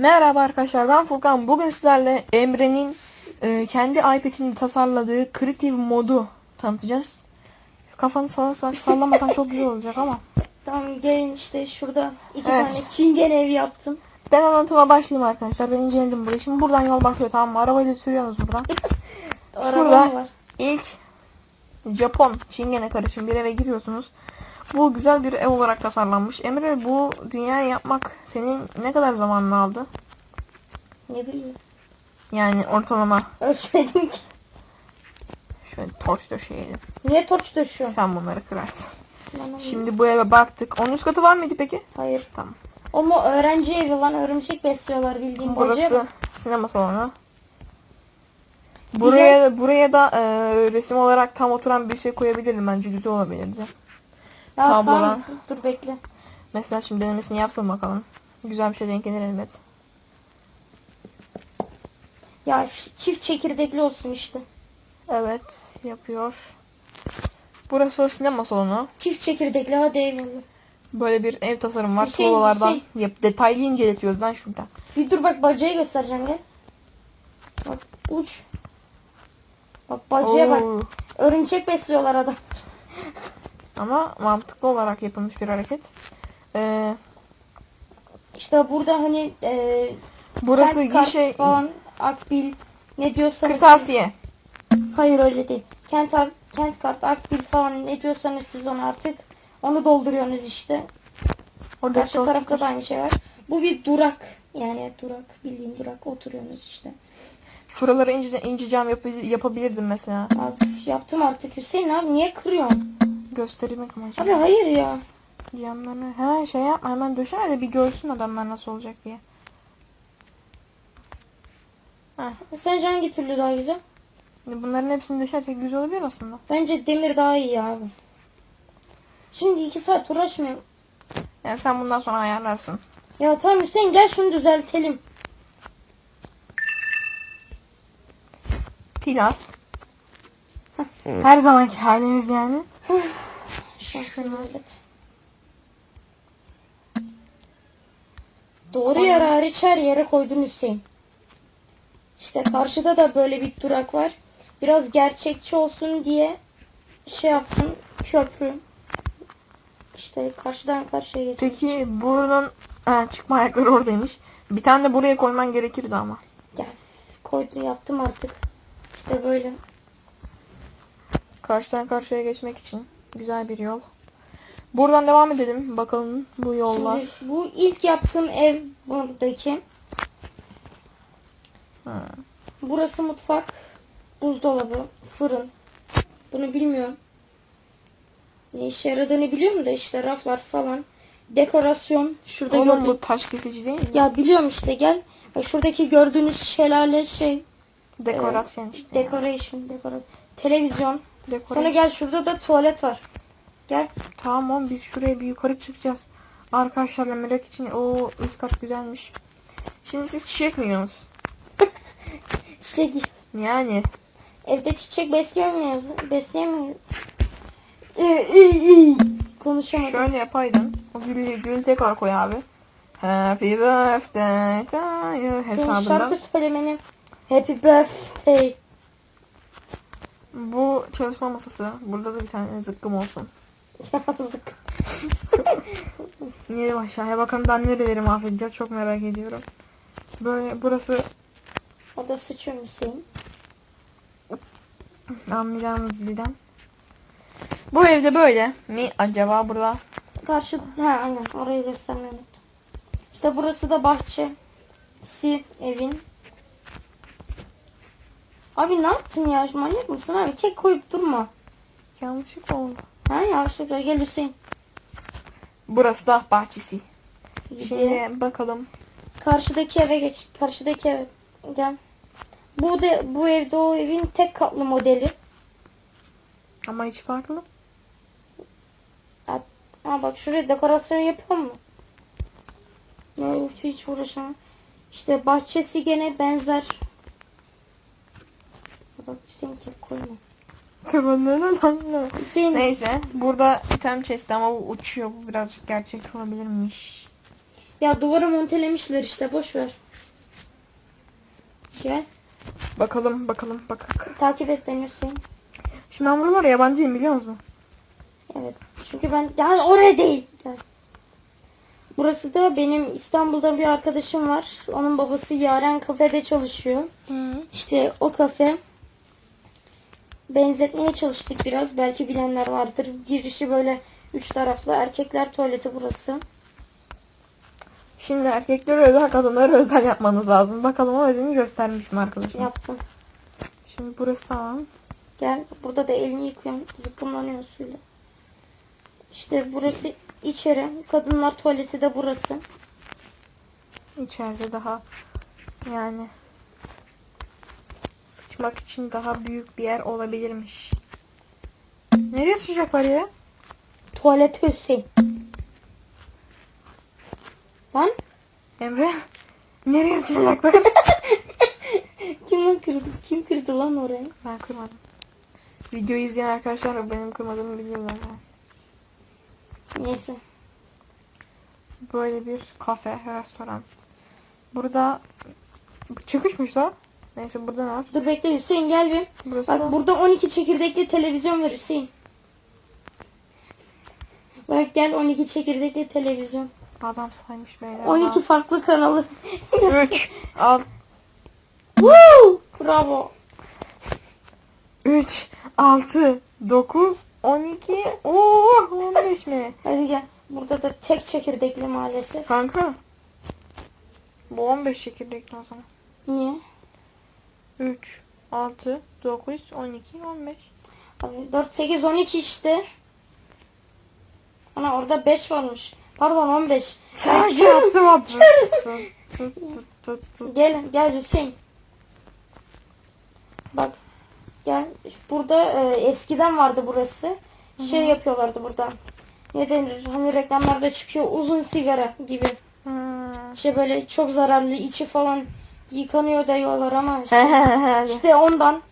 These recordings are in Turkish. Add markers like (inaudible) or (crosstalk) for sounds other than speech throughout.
Merhaba arkadaşlar ben Furkan. Bugün sizlerle Emre'nin e, kendi iPad'ini tasarladığı Creative modu tanıtacağız. Kafanı sallarsan sallamadan çok güzel olacak ama. Tamam gelin işte şurada iki Evet. tane çingen ev yaptım. Ben anlatıma başlayayım arkadaşlar. Ben inceledim burayı. Şimdi buradan yol başlıyor tamam mı? Arabayla sürüyorsunuz buradan. (laughs) Şurada var. ilk Japon Çingene karışım bir eve giriyorsunuz. Bu güzel bir ev olarak tasarlanmış. Emre bu dünyayı yapmak senin ne kadar zamanını aldı? Ne bileyim. Yani ortalama Ölçmedim ki. şöyle torç döşeyelim. Niye torç döşüyorsun? Sen bunları kırarsın. Bana- Şimdi bu eve baktık. Onun üst katı var mıydı peki? Hayır. Tamam. O mu öğrenci evi lan örümcek besliyorlar bildiğin Burası bak. sinema salonu. Buraya buraya da e, resim olarak tam oturan bir şey koyabilirim bence güzel olabilirdi. Ya, tablolar. tamam. Dur bekle. Mesela şimdi denemesini yapsın bakalım. Güzel bir şey denk gelir elbet. Ya çift çekirdekli olsun işte. Evet yapıyor. Burası sinema salonu. Çift çekirdekli hadi eyvallah. Böyle bir ev tasarım var. Hüseyin, Tuğlalardan Hüseyin. yap, detaylı inceletiyoruz lan şuradan. Bir dur bak bacayı göstereceğim gel. Bak uç. Bak bacaya bak. Oo. Örümcek besliyorlar adam. Ama mantıklı olarak yapılmış bir hareket. Ee, İşte burada hani e, burası kent gişe falan akbil ne diyorsanız kırtasiye. Hayır öyle değil. Kent kent kart akbil falan ne diyorsanız siz onu artık onu dolduruyorsunuz işte. Orada Karşı tarafta da aynı şey var. Bu bir durak. Yani durak bildiğin durak oturuyorsunuz işte. Şuraları ince, ince cam yap yapabilirdim mesela. Abi yaptım artık Hüseyin abi niye kırıyorsun? Göstermek Abi amacıyla. hayır ya. Camlarını hemen şey yapma hemen döşeme de bir görsün adamlar nasıl olacak diye. Sence hangi türlü daha güzel? Bunların hepsini döşersek güzel olabilir aslında. Bence demir daha iyi abi. Şimdi iki saat uğraşmayalım. Yani sen bundan sonra ayarlarsın. Ya tamam Hüseyin gel şunu düzeltelim. Pilav. Her zamanki halimiz yani. Düzelt. Doğru yer hariç her yere koydun Hüseyin. İşte karşıda da böyle bir durak var. Biraz gerçekçi olsun diye şey yaptım. Köprü. İşte karşıdan karşıya geçiyor. Peki bunun ha, çıkma ayakları oradaymış. Bir tane de buraya koyman gerekirdi ama. Gel. Koydum yaptım artık. İşte böyle. Karşıdan karşıya geçmek için güzel bir yol. Buradan devam edelim. Bakalım bu yollar. Şimdi bu ilk yaptığım ev buradaki. Ha. Burası mutfak, buzdolabı, fırın. Bunu bilmiyorum. Ne işe yaradığını biliyorum da işte raflar falan. Dekorasyon. Şurada Oğlum gördüğün- bu taş kesici değil mi? Ya biliyorum işte gel. Şuradaki gördüğünüz şelale şey. Dekorasyon işte. Decoration. Dekora Televizyon. Dekorasyon. Sonra gel şurada da tuvalet var. Gel. Tamam oğlum biz şuraya bir yukarı çıkacağız. Arkadaşlarla merak için o üst kat güzelmiş. Şimdi siz çiçek mi yiyorsunuz? (laughs) Çiçek. Yani Evde çiçek besliyor muyuz? Besleyemiyoruz. Ee, Konuşamadım. şöyle yapaydın. O gülü, gülü tekrar koy abi. Happy birthday to you Senin hesabından. şarkı söylemeni Happy birthday. Bu çalışma masası. Burada da bir tane zıkkım olsun. (laughs) Yazık. İnelim aşağıya bakalım ben nereleri mahvedeceğiz çok merak ediyorum. Böyle burası O da sıçıyor Hüseyin. anlayacağınız dilden. Bu evde böyle mi acaba burada? Karşı ha aynen orayı göstermeyi unuttum. İşte burası da bahçe. Si evin. Abi ne yaptın ya? Manyak mısın abi? Kek koyup durma. Yanlışlık oldu. Ha yanlışlıkla gel Hüseyin. Burası da bahçesi. Gidelim. Şimdi bakalım. Karşıdaki eve geç. Karşıdaki eve gel. Bu de bu evde o evin tek katlı modeli. Ama hiç farklı. Ha bak şuraya dekorasyon yapıyor mu? Ne hiç uğraşamam. İşte bahçesi gene benzer. Bak Hüseyin kek koyma. (laughs) Hüseyin Neyse burada item chest ama bu uçuyor. Bu birazcık gerçek olabilirmiş. ya duvara montelemişler işte boş ver. Gel. Bakalım bakalım bakak. Takip et beni Hüseyin. Şimdi ben buralara yabancıyım biliyor musun? Evet. Çünkü ben yani oraya değil. Gel. Burası da benim İstanbul'da bir arkadaşım var. Onun babası Yaren kafede çalışıyor. İşte o kafe benzetmeye çalıştık biraz. Belki bilenler vardır. Girişi böyle üç taraflı erkekler tuvaleti burası. Şimdi erkeklere özel kadınlara özel yapmanız lazım. Bakalım o özelini göstermiş mi arkadaşım? Yaptım. Şimdi burası tamam. Gel burada da elini yıkıyorum. Zıkkımlanıyor suyla. İşte burası içeri. Kadınlar tuvaleti de burası. İçeride daha yani sıçmak için daha büyük bir yer olabilirmiş. Nereye sıçacaklar ya? Tuvalet Hüseyin. Lan Emre nereye sıçacaklar? (laughs) kim kırdı? Kim kırdı lan orayı? ben kırmadım. Videoyu izleyen arkadaşlar benim kırmadığımı biliyorlar. Neyse. Böyle bir kafe, restoran. Burada çıkışmış da. Neyse burada ne var? Dur bekle Hüseyin gel bir. Burası Bak burada 12 çekirdekli televizyon var Hüseyin. Bak gel 12 çekirdekli televizyon. adam saymış beyler. 12 farklı kanalı. 3 (laughs) al Woo! Bravo. 3 6 9 12 Oo 15 mi? Hadi gel. Burada da tek çekirdekli maalesef. Kanka. Bu 15 çekirdekli o zaman. Niye? 3 6 9 12 15. Abi 4, 8, 12 işte. Ana orada 5 varmış. Pardon 15. Sen Kör. attım attım. Tut tut tut tut tut. Gel gel Hüseyin. Bak. Gel. Burada e, eskiden vardı burası. Şey yapıyorlardı burada. Ne denir? Hani reklamlarda çıkıyor uzun sigara gibi. Hmm. İşte böyle çok zararlı içi falan yıkanıyor diyorlar ama işte, (laughs) evet işte ondan.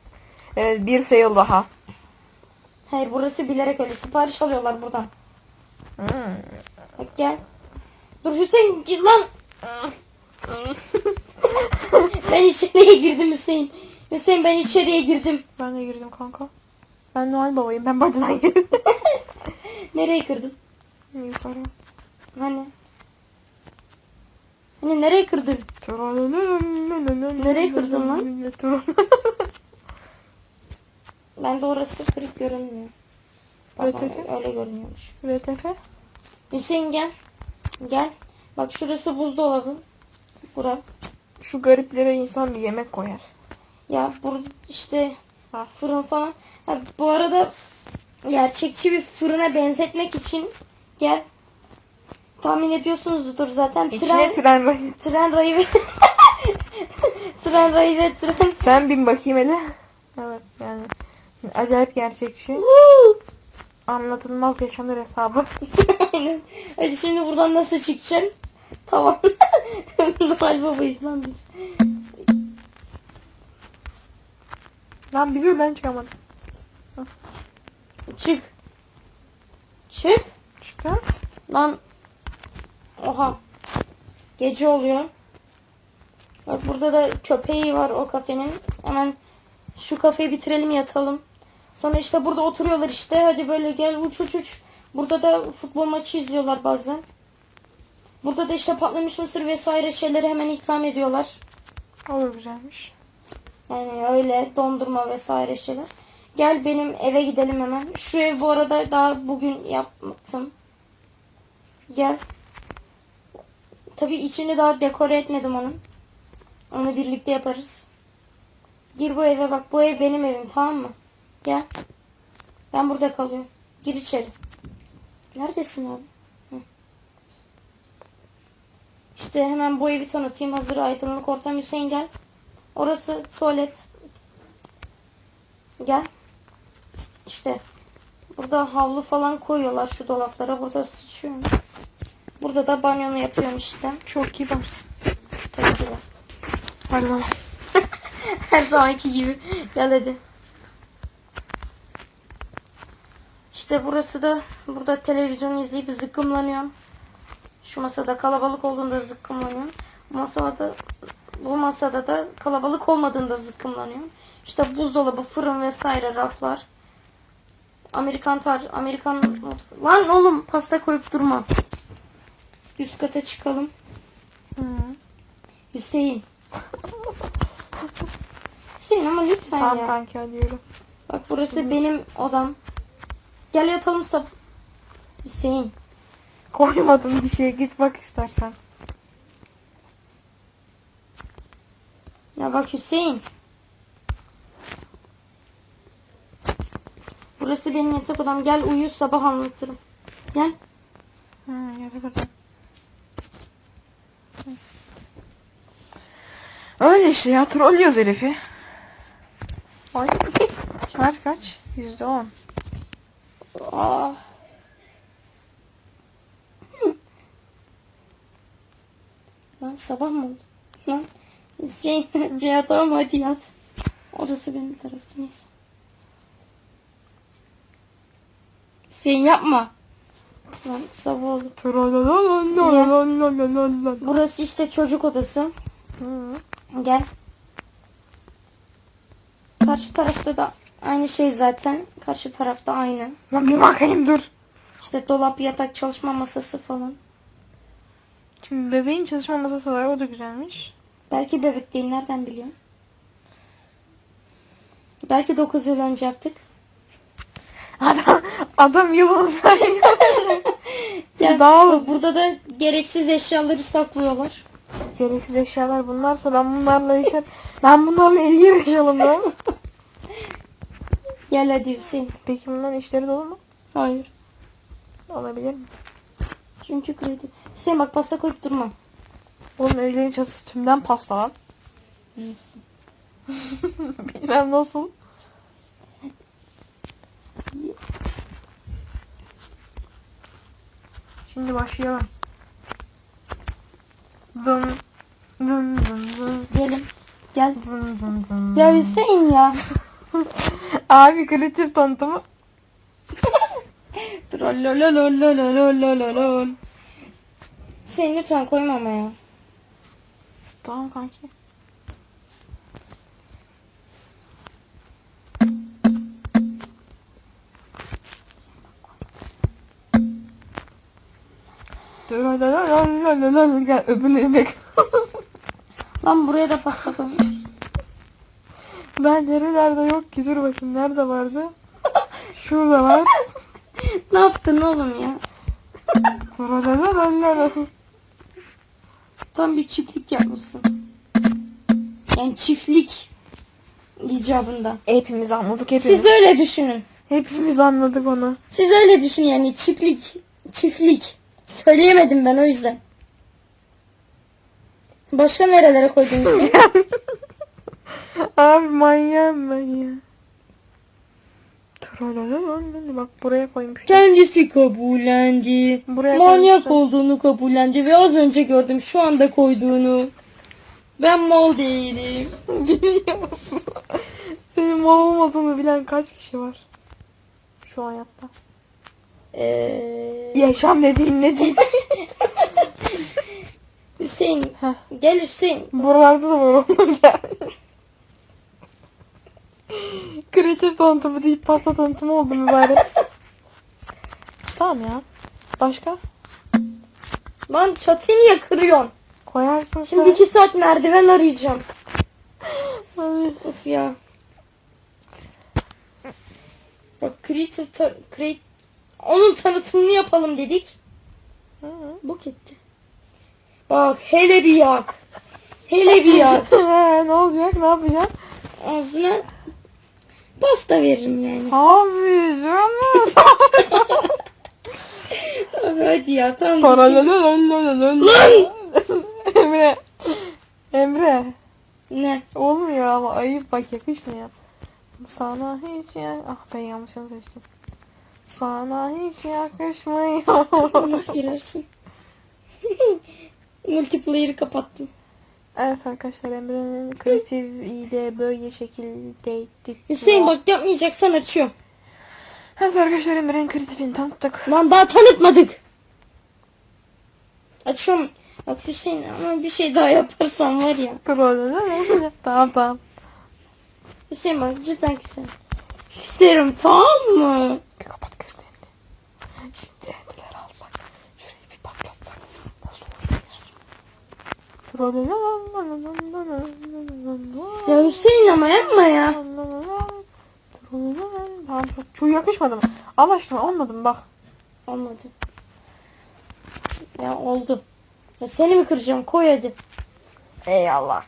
bir fail daha. Hayır burası bilerek öyle sipariş alıyorlar buradan. Hmm. Bak gel. Dur Hüseyin git lan. (laughs) Ben içeriye girdim Hüseyin. Hüseyin ben içeriye girdim. ben de girdim kanka. Ben Noel babayım. Ben bacadan girdim. (laughs) Nereye kırdın? Yukarı. Hani? Hani nereye kırdın? Nereye kırdın lan? (laughs) Ben de orası kırık görünmüyor. Evet. öyle görünüyormuş. VTF. Hüseyin gel. Gel. Bak şurası buzdolabı. Bura. Şu gariplere insan bir yemek koyar. Ya burada işte Ha. fırın falan. Ha, bu arada gerçekçi bir fırına benzetmek için gel. Tahmin ediyorsunuzdur zaten. İçine Tren, tren rayı. tren rayı ve (laughs) tren rayı ve tren. Sen bin bakayım hele. Evet yani. Acayip gerçekçi. Anlatılmaz yaşanır hesabı. Aynen. Hadi şimdi buradan nasıl çıkacaksın? Tamam. (laughs) Noel babayız lan biz. Lan biliyorum ben çıkamadım. Çık. Çık. Çıktı. Lan. Oha. Gece oluyor. Bak burada da köpeği var o kafenin. Hemen şu kafeyi bitirelim yatalım. Sonra işte burada oturuyorlar işte. Hadi böyle gel uç uç uç. Burada da futbol maçı izliyorlar bazen. Burada da işte patlamış mısır vesaire şeyleri hemen ikram ediyorlar. Olur güzelmiş. Yani öyle dondurma vesaire şeyler. Gel benim eve gidelim hemen. Şu ev bu arada daha bugün yaptım. Gel. Tabii içini daha dekore etmedim onun. Onu birlikte yaparız. Gir bu eve bak. Bu ev benim evim tamam mı? Gel. Ben burada kalıyorum. Gir içeri. Neredesin abi? İşte hemen bu evi tanıtayım. Hazır aydınlık ortam. Hüseyin gel. Orası tuvalet. Gel. İşte burada havlu falan koyuyorlar şu dolaplara. Burada sıçıyorum. Burada da banyonu yapıyorum işte. Çok. Tabii ki de. Her zaman. (laughs) Her zamanki gibi. Gel hadi. İşte burası da burada televizyon izleyip zıkkımlanıyorum. Şu masada kalabalık olduğunda zıkkımlanıyorum. Masada Bu masada da kalabalık olmadığında zıkkımlanıyor. İşte buzdolabı, fırın vesaire raflar. Amerikan tar Amerikan. Lan oğlum pasta koyup durma. Üst kata çıkalım. Hı. Hüseyin. Hüseyin ama lütfen Tamam ya. kanki hadi yürü. Bak burası benim odam. Gel yatalım sap. Hüseyin. Koymadım bir şeye git bak istersen. Ya bak Hüseyin. Burası benim yatak odam. Gel uyu sabah anlatırım. Gel. Hı, yatak odam. Öyle işte ya trollüyoruz herifi. Ay. Şar kaç? Yüzde on. Ah. Lan sabah mı oldu? Lan Hüseyin (laughs) Cihat ama hadi yat. Orası benim tarafta neyse. Hüseyin yapma. Lan sabah oldu. Burası işte çocuk odası. Hı. Gel. Karşı tarafta da aynı şey zaten. Karşı tarafta aynı. Lan bir bakayım dur. İşte dolap, yatak, çalışma masası falan. Şimdi bebeğin çalışma masası var o da güzelmiş. Belki bebek değil nereden biliyorum. Belki 9 yıl önce yaptık. Adam adam yılın sayıyor. Ya, Daha burada da gereksiz eşyaları saklıyorlar. Gereksiz eşyalar bunlarsa ben bunlarla yaşar. Ben bunlarla ilgili yaşayalım ya. Gel hadi Hüseyin. Peki bunların işleri dolu mu? Hayır. Olabilir mi? Çünkü kredi. Hüseyin bak pasta koyup durma. Oğlum evlerin çatısı tümden pasta lan. Neyse. (laughs) Bilmem nasıl. Şimdi başlayalım. Vım vım vım vım. Gelin. Gel. Vım vım vım. Ya Hüseyin ya. (laughs) Abi kreatif tanıtımı. (laughs) Trollololololololol. Şey lütfen koyma ama ya. Tamam kanki. Gel öbürünü bek. Lan buraya da koymuş. Ben nerelerde yok ki dur bakayım nerede vardı? Şurada var. (laughs) ne yaptın oğlum ya? Tam bir çiftlik yapmışsın. Yani çiftlik icabında. Hepimiz anladık hepimiz. Siz öyle düşünün. Hepimiz anladık onu. Siz öyle düşünün yani çiftlik. Çiftlik. Söyleyemedim ben o yüzden. Başka nerelere koydun (laughs) Hüseyin? Abi ya. Tralalalala. Bak buraya koymuş. Kendisi kabullendi. Buraya Manyak koymuşlar. olduğunu kabullendi ve az önce gördüm şu anda koyduğunu. Ben mal değilim. Biliyorsun. (laughs) Senin mal olmadığını bilen kaç kişi var? Şu hayatta. Ee, Yaşam dediğin ne değil? (laughs) Hüseyin Heh. gel Hüseyin. Buralarda da var onun gel. Kreatif tanıtımı değil pasta tanıtımı oldu mübarek. tamam ya. Başka? Lan çatıyı niye kırıyorsun? Koyarsın Şimdi sen. iki saat merdiven arayacağım. (laughs) Ay. Of ya. Bak creative create onun tanıtımını yapalım dedik. Hı. Bu gitti. Bak hele bir yak. Hele bir yak. (laughs) Ne olacak? Ne yapacaksın? Ağzına pasta veririm yani. Tabii canım. Abi hadi ya tamam. Taralalalalalalala. Emre. Emre. Ne? Olmuyor ama ayıp bak yakışmıyor. Sana hiç ya... Ah ben yanlışını seçtim. Sana hiç yakışmıyor. Allah girersin. (laughs) Multiplayer'ı kapattım. evet arkadaşlar Emre'nin kreatif de böyle şekildeydi. Hüseyin bak yapmayacaksan açıyorum. Evet arkadaşlar Emre'nin kreatifini tanıttık. Lan daha tanıtmadık. Açıyorum. Bak Hüseyin ama bir şey daha yaparsan var ya. (laughs) Troll. tamam tamam. Hüseyin bak cidden güzel. Hüseyin tamam mı? Kapat gözlerini. Şimdi eldiler alsak. Şurayı bir patlatsak. Nasıl olur? Ya Hüseyin ama yapma ya. Tamam çok, çok yakışmadı mı? Allah aşkına olmadı mı bak. Olmadı. Ya oldu. Ya seni mi kıracağım? Koy hadi. Eyvallah.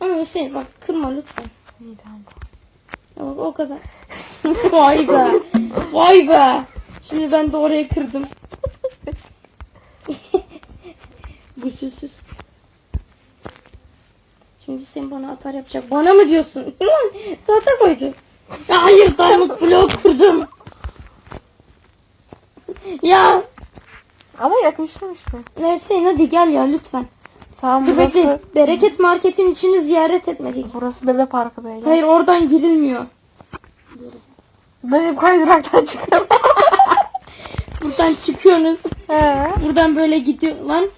Ama Hüseyin bak kırma lütfen. İyi tamam tamam. Ya bak o kadar. (laughs) Vay be. Vay be. Şimdi ben de oraya kırdım. Gusülsüz. Şimdi sen bana atar yapacak. Bana mı diyorsun? (laughs) Tahta koydu. Hayır diamond blok kurdum. ya Ama yakıştım işte. Hüseyin hadi gel ya lütfen. Tamam Dur burası, bekle. Bereket marketin içini ziyaret etmedik. burası bebe parkı beyler. Hayır oradan girilmiyor. Ben hep kaydıraktan çıkarım. (laughs) Buradan çıkıyorsunuz. He. Buradan böyle gidiyor lan.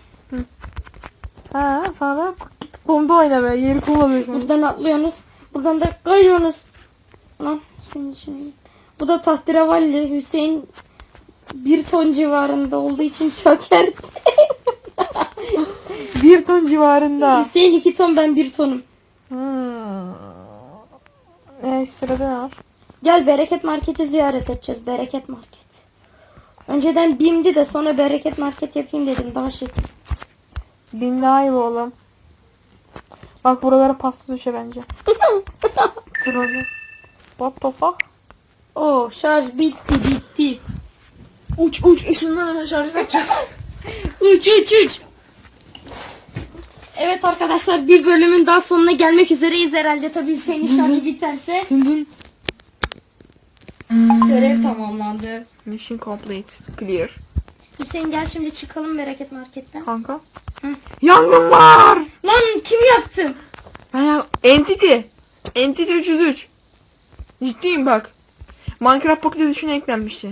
Ha, sonra git kumda oyna be. Yeri kullanıyorsun. Buradan atlıyorsunuz. Buradan da kayıyorsunuz. Lan şimdi şimdi. Bu da tahterevalli Hüseyin bir ton civarında olduğu için çöker. (laughs) Bir ton civarında. Hüseyin iki ton ben bir tonum. Hmm. E sırada ne var? Gel bereket marketi ziyaret edeceğiz. Bereket market. Önceden BİM'di de sonra bereket market yapayım dedim. Daha şey. Bin daha iyi oğlum. Bak buralara pasta düşe bence. (laughs) Oğlum. What the fuck? Oo şarj bitti bitti. Uç uç ışından hemen şarj edeceğiz. (laughs) Uç uç uç. Evet arkadaşlar bir bölümün daha sonuna gelmek üzereyiz herhalde. Tabii Hüseyin'in şarjı biterse. Tindin. Görev tamamlandı. Mission complete. Clear. Hüseyin gel şimdi çıkalım bereket marketten. Kanka. Yangın var. Lan kim yaktı? Ben ya Entity. Entity 303. Ciddiyim bak. Minecraft Pocket Edition'a eklenmişti.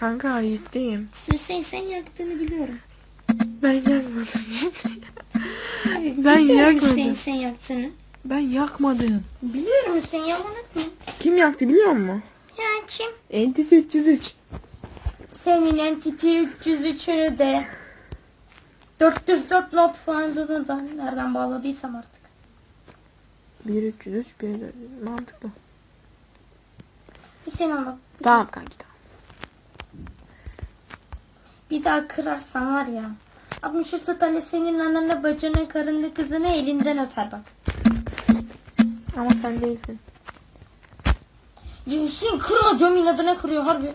Kanka ciddiyim. Hüseyin sen yaktığını biliyorum. Ben yakmadım. (laughs) ben Hüseyin yakmadım. sen yaktığını. Ben yakmadım. Biliyorum Hüseyin yalan etme. Kim yaktı biliyor musun? Ya kim? Entity 303. Senin Entity 303'ünü de 404 not puanını da nereden bağladıysam artık. 1 303 1 mantıklı. Hüseyin ama Tamam kanki tamam. bir daha kırarsan var ya. 63 tane senin ananı, bacını, karını, kızını elinden öper bak. Ama sen değilsin. Ya Hüseyin kırma diyorum inadına kırıyor harbi.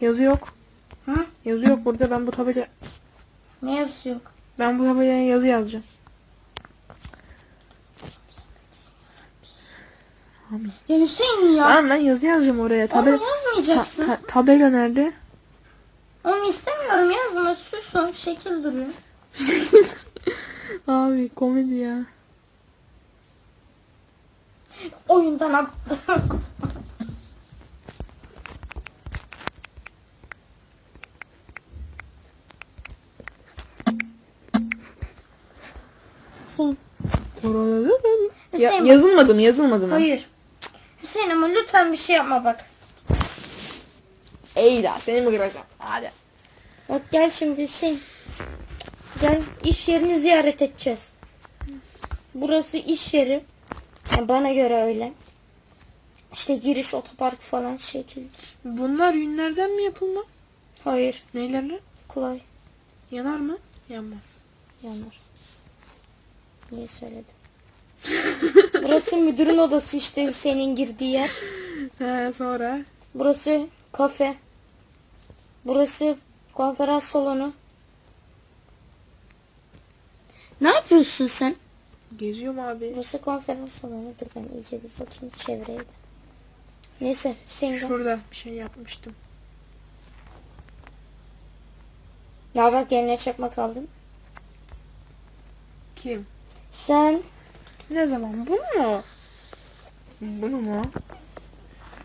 Yazı yok. Hı? Yazı yok burada ben bu tabela Ne yazıyor? ben bu tabelaya yazı yazacağım. Ya Hüseyin ya. Tamam ben yazı yazacağım oraya. Onu Tabela yazmayacaksın. ta- tabela nerede? Onu istemiyorum yazma o şekil duruyor. (laughs) Abi komedi ya. Oyundan attı. Hüseyin. Ya, yazılmadı mı? Yazılmadı mı? Hayır. Hüseyin ama lütfen bir şey yapma bak. Ey da seni mi kıracağım? Hadi. Bak gel şimdi Hüseyin. Gel iş yerini ziyaret edeceğiz. Burası iş yeri. Yani bana göre öyle. İşte giriş otopark falan şekildir. Bunlar yünlerden mi yapılma? Hayır. Neylerle? Kolay. Yanar mı? Yanmaz. Yanar. Niye söyledim? Burası müdürün odası işte Hüseyin'in girdiği yer. (laughs) He sonra? Burası kafe. Burası konferans salonu. Ne yapıyorsun sen? Geziyorum abi. Burası konferans salonu. Dur ben iyice bir bakayım çevreye. Neyse Hüseyin gel. Şurada bir şey yapmıştım. Ya bak yerine çakmak aldım. Kim? Sen Ne zaman? Bunu mu? Bunu mu?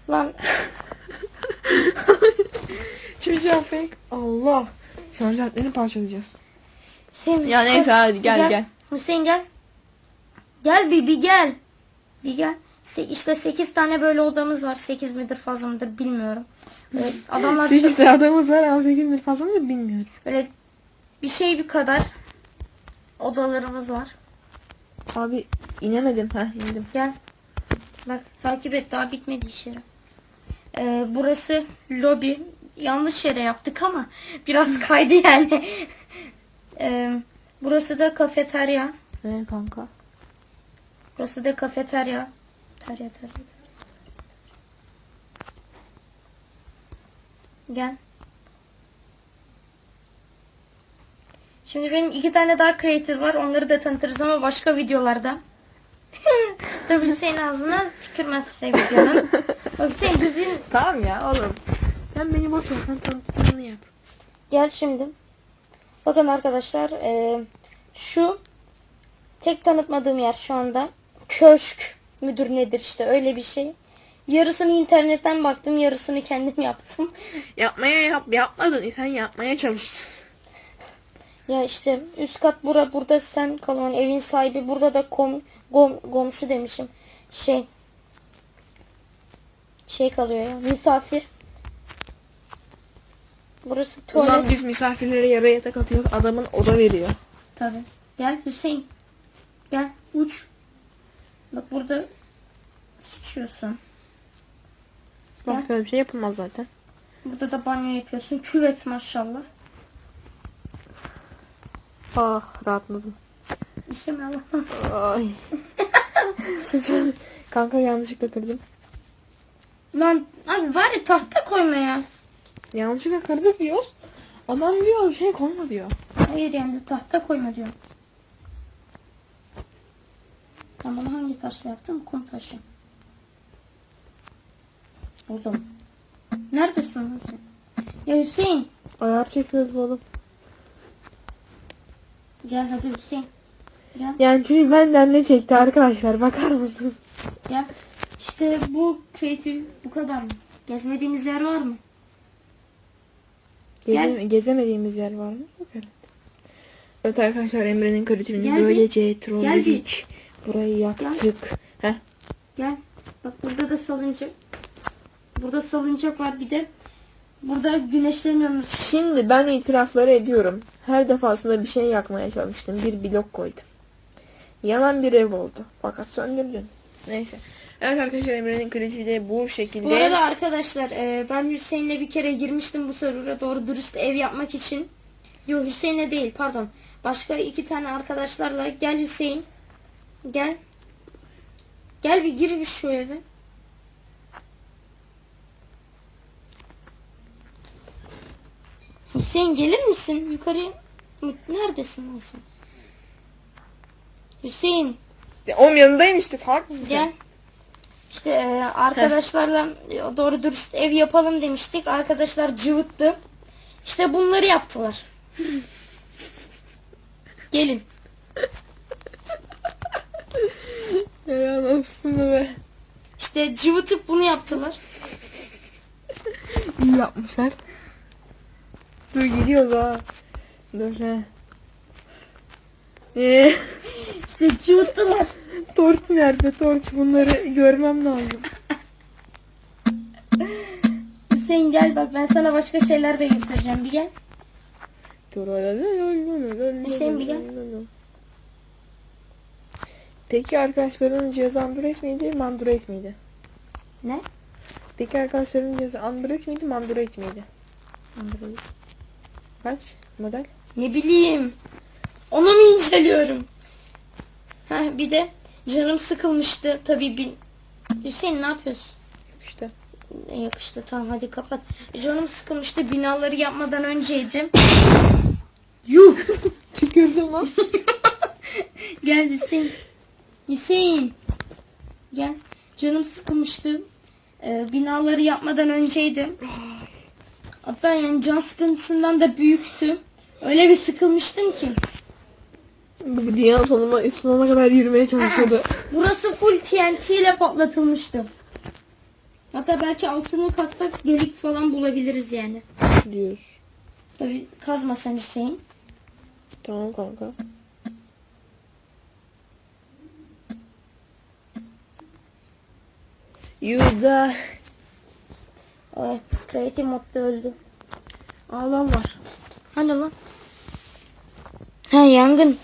lan (laughs) Çocuğa fake. Allah. Şarj aletlerini parçalayacağız. Hüseyin. Ya neyse hadi gel gel. Hüseyin gel. Gel bir bir gel. Bir gel. Se işte 8 tane böyle odamız var. 8 midir fazla mıdır bilmiyorum. Böyle adamlar 8 tane adamımız var ama 8 bin fazla mı bilmiyorum. böyle bir şey bir kadar odalarımız var. Abi inemedim. ha indim. Gel. Bak takip et daha bitmedi iş yeri. Ee, burası lobi. Yanlış yere yaptık ama biraz (laughs) kaydı yani. Ee, burası da kafeterya. Ne kanka? Burası da kafeterya. Terya terya. Gel. Şimdi benim iki tane daha creative var. Onları da tanıtırız ama başka videolarda. (laughs) Tabii Hüseyin ağzına tükürmezse videonun. Bak Hüseyin düzgün Tamam ya oğlum. Sen beni boş ver sen tanıtımını yap. Gel şimdi. Bakın arkadaşlar eee, şu tek tanıtmadığım yer şu anda köşk müdür nedir işte öyle bir şey. Yarısını internetten baktım yarısını kendim (laughs) yaptım. Yapmaya yap yapmadın sen yapmaya çalıştın. Ya işte üst kat bura burada sen kalıyorsun evin sahibi burada da kom, gom, komşu demişim. Şey şey kalıyor ya misafir. Burası tuvalet. Ulan biz misafirlere yarı yatak atıyoruz adamın oda veriyor. Tabii. Gel Hüseyin. Gel uç. Bak burada sıçıyorsun. Bak böyle bir şey yapılmaz zaten. Burada da banyo yapıyorsun. Küvet maşallah. Ah rahatladım. İşte Allah. (laughs) Ay. Kanka yanlışlıkla kırdım. Lan abi bari tahta koyma ya. Yanlışlıkla kırdık diyoruz. Adam diyor bir şey koyma diyor. Hayır yani tahta koyma diyorum. Ben bunu hangi taşla yaptım? Kum taşı. Buldum. Neredesin sen? Ya Hüseyin. Ayar çekiyoruz oğlum. Gel hadi Hüseyin. Gel. Yani çünkü benden ne çekti arkadaşlar bakar mısınız? Gel. İşte bu kreatif bu kadar mı? Gezmediğimiz yer var mı? Geze, gezemediğimiz yer var mı? Herhalde. Evet arkadaşlar Emre'nin kreatifini Gel böylece trolledik. Burayı yaktık. Heh. Gel. Bak burada da salıncak. Burada salıncak var bir de. Burada güneşleniyoruz. Şimdi ben itirafları ediyorum. Her defasında bir şey yakmaya çalıştım. Bir blok koydum. Yanan bir ev oldu. Fakat söndürdüm. Neyse. Evet arkadaşlar Emre'nin kreatifi de bu şekilde. Bu arada arkadaşlar e, ben Hüseyin'le bir kere girmiştim bu server'a doğru dürüst ev yapmak için. Yok Hüseyin'le değil pardon. Başka iki tane arkadaşlarla gel Hüseyin. Gel. Gel bir gir bir şu eve. Hüseyin gelir misin? Yukarı neredesin lan sen? Hüseyin Ya, Oğlum yanındayım işte. Salak mısın sen? İşte e, arkadaşlarla e, doğru dürüst ev yapalım demiştik. Arkadaşlar cıvıttı. İşte bunları yaptılar. Gelin. Ya nasılsın be? İşte cıvıtıp bunu yaptılar. İyi yapmışlar. Dur geliyoruz ha. Dur he. Eee, İşte cıvıttılar. torç nerede? Torç bunları görmem lazım. Hüseyin gel bak ben sana başka şeyler de göstereceğim. Bir gel. Hüseyin bir gel. Peki arkadaşların cihazı Android miydi, Mandroid miydi? Ne? Peki arkadaşların cihazı Android miydi, Mandroid miydi? Android. Kaç model? Ne bileyim. Onu mu inceliyorum? Heh, bir de canım sıkılmıştı. Tabii bir... Hüseyin ne yapıyorsun? Ne yakıştı tamam hadi kapat. Canım sıkılmıştı binaları yapmadan önceydim. Yuh! (laughs) Tükürdüm lan. (laughs) Gel Hüseyin. Hüseyin. Gel. Canım sıkılmıştı. Ee, binaları yapmadan önceydim. Hatta yani can sıkıntısından da büyüktü. Öyle bir sıkılmıştım ki. Bu dünya sonuna, sonuna kadar yürümeye çalışıyordu. (laughs) Burası full TNT ile patlatılmıştı. Hatta belki altını kazsak delik falan bulabiliriz yani. Diyor. Tabi kazma sen Hüseyin. Tamam kanka. Yuda. Ay, Creative modda öldü. Allah var. Hani lan? Ha yangın.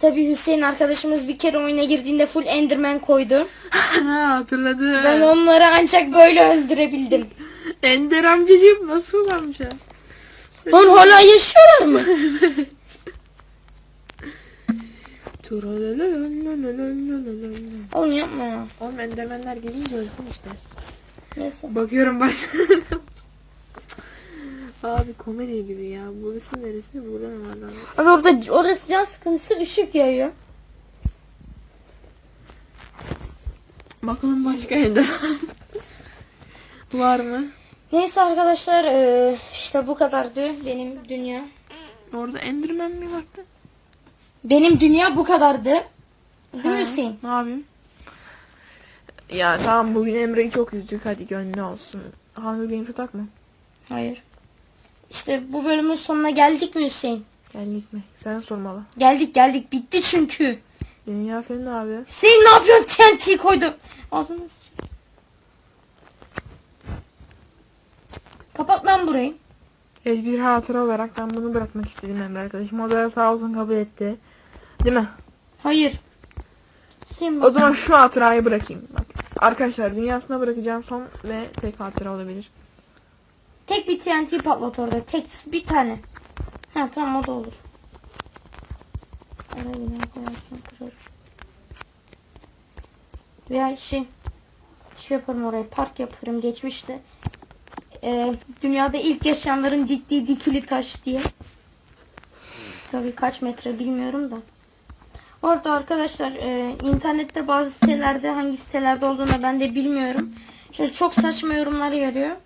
Tabi Hüseyin arkadaşımız bir kere oyuna girdiğinde full Enderman koydu. (laughs) ha hatırladım. Ben onları ancak böyle öldürebildim. (laughs) Ender amcacığım nasıl amca? Lan hala yaşıyorlar mı? Oğlum yapma ya. Oğlum endermenler gelince öldüm işte. Neyse. Bakıyorum (laughs) baş. Abi komedi gibi ya. Burası neresi? Burada ne var lan? Abi orada orası can sıkıntısı ışık yayıyor. Bakalım başka ender. (laughs) var mı? Neyse arkadaşlar eee, işte bu kadardı benim dünya. Orada enderman mi vardı? Benim dünya bu kadardı. Değil mi Ha, Hüseyin? Ne yapayım? Ya tamam bugün Emre'yi çok üzdük. Hadi gönlü olsun. Hunger Games'e takma. Hayır. İşte bu bölümün sonuna geldik mi Hüseyin? Gel gitme. Sen sormalı. Geldik geldik bitti çünkü. Dünya senin abi. Hüseyin ne yapıyorsun TNT koydu. Ağzını sıçayım. Kapat lan burayı. Evet bir hatıra olarak ben bunu bırakmak istedim Emre arkadaşım. O da sağ olsun kabul etti. Değil mi? Hayır. Hüseyin O zaman şu hatırayı bırakayım. Bak. Arkadaşlar dünyasına bırakacağım son ve tek hatıra olabilir. Tek bir TNT patlat orada. Tek bir tane. Ha tamam o da olur. Araya koyarsın kırarım. Veya şey şey yaparım oraya park yaparım geçmişte. Ee, dünyada ilk yaşayanların diktiği dikili taş diye. Tabii kaç metre bilmiyorum da. Orada arkadaşlar e, internette bazı sitelerde hangi sitelerde olduğunu ben de bilmiyorum. Şöyle çok saçma yorumlar yarıyor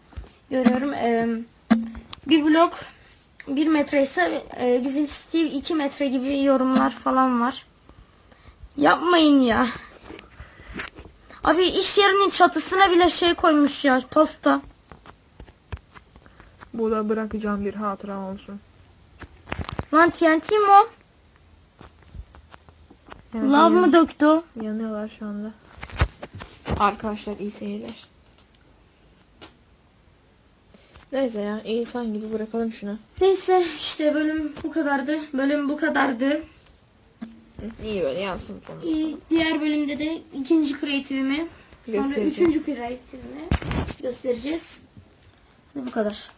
görüyorum. Ee, bir blok 1 metre ise e, bizim Steve 2 metre gibi yorumlar falan var. Yapmayın ya. Abi iş yerinin çatısına bile şey koymuş ya pasta. Bu da bırakacağım bir hatıra olsun. Lan TNT mi o? Evet, Lav mı döktü? Yanıyorlar şu anda. Arkadaşlar iyi seyirler. Neyse ya insan gibi bırakalım şunu. Neyse işte bölüm bu kadardı. Bölüm bu kadardı. İyi böyle yansın sonu. Ee, Diğer bölümde de ikinci kreatifimi sonra Göstereceğiz. üçüncü kreatifimi göstereceğiz. Bu kadar.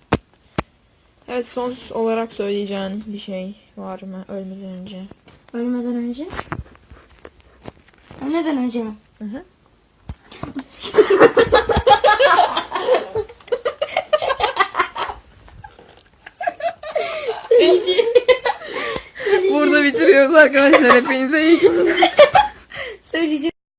Evet son olarak söyleyeceğin bir şey var mı ölmeden önce? Ölmeden önce. Ölmeden önce mi? Hı hı. (laughs) Bitiriyoruz arkadaşlar. Hepinize iyi günler. (laughs) Söyleyeceğim.